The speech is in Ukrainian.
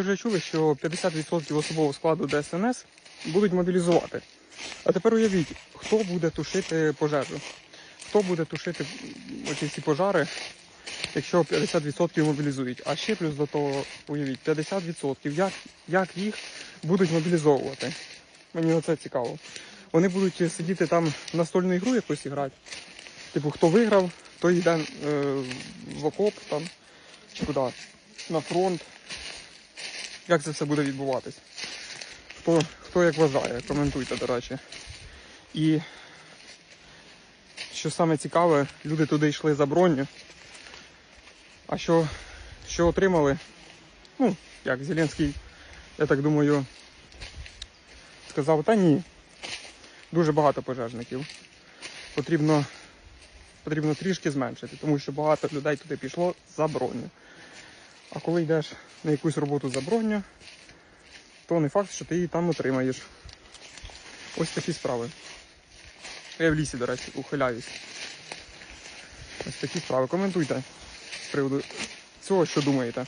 Ви вже чули, що 50% особового складу ДСНС будуть мобілізувати. А тепер уявіть, хто буде тушити пожежу? Хто буде тушити оці всі пожари, якщо 50% мобілізують? А ще плюс до того, уявіть, 50%. Як, як їх будуть мобілізовувати? Мені оце цікаво. Вони будуть сидіти там настольну ігру якусь грати. Типу, хто виграв, той йде е, в окоп там, чи куди? На фронт. Як це все буде відбуватись? Хто, хто як вважає, коментуйте, до речі. І що саме цікаве, люди туди йшли за броню. А що, що отримали? Ну, як Зеленський, я так думаю, сказав, та ні. Дуже багато пожежників. Потрібно, потрібно трішки зменшити, тому що багато людей туди пішло за броню. А коли йдеш на якусь роботу за броню, то не факт, що ти її там отримаєш. Ось такі справи. Я в лісі, до речі, ухиляюсь. Ось такі справи. Коментуйте з приводу цього, що думаєте.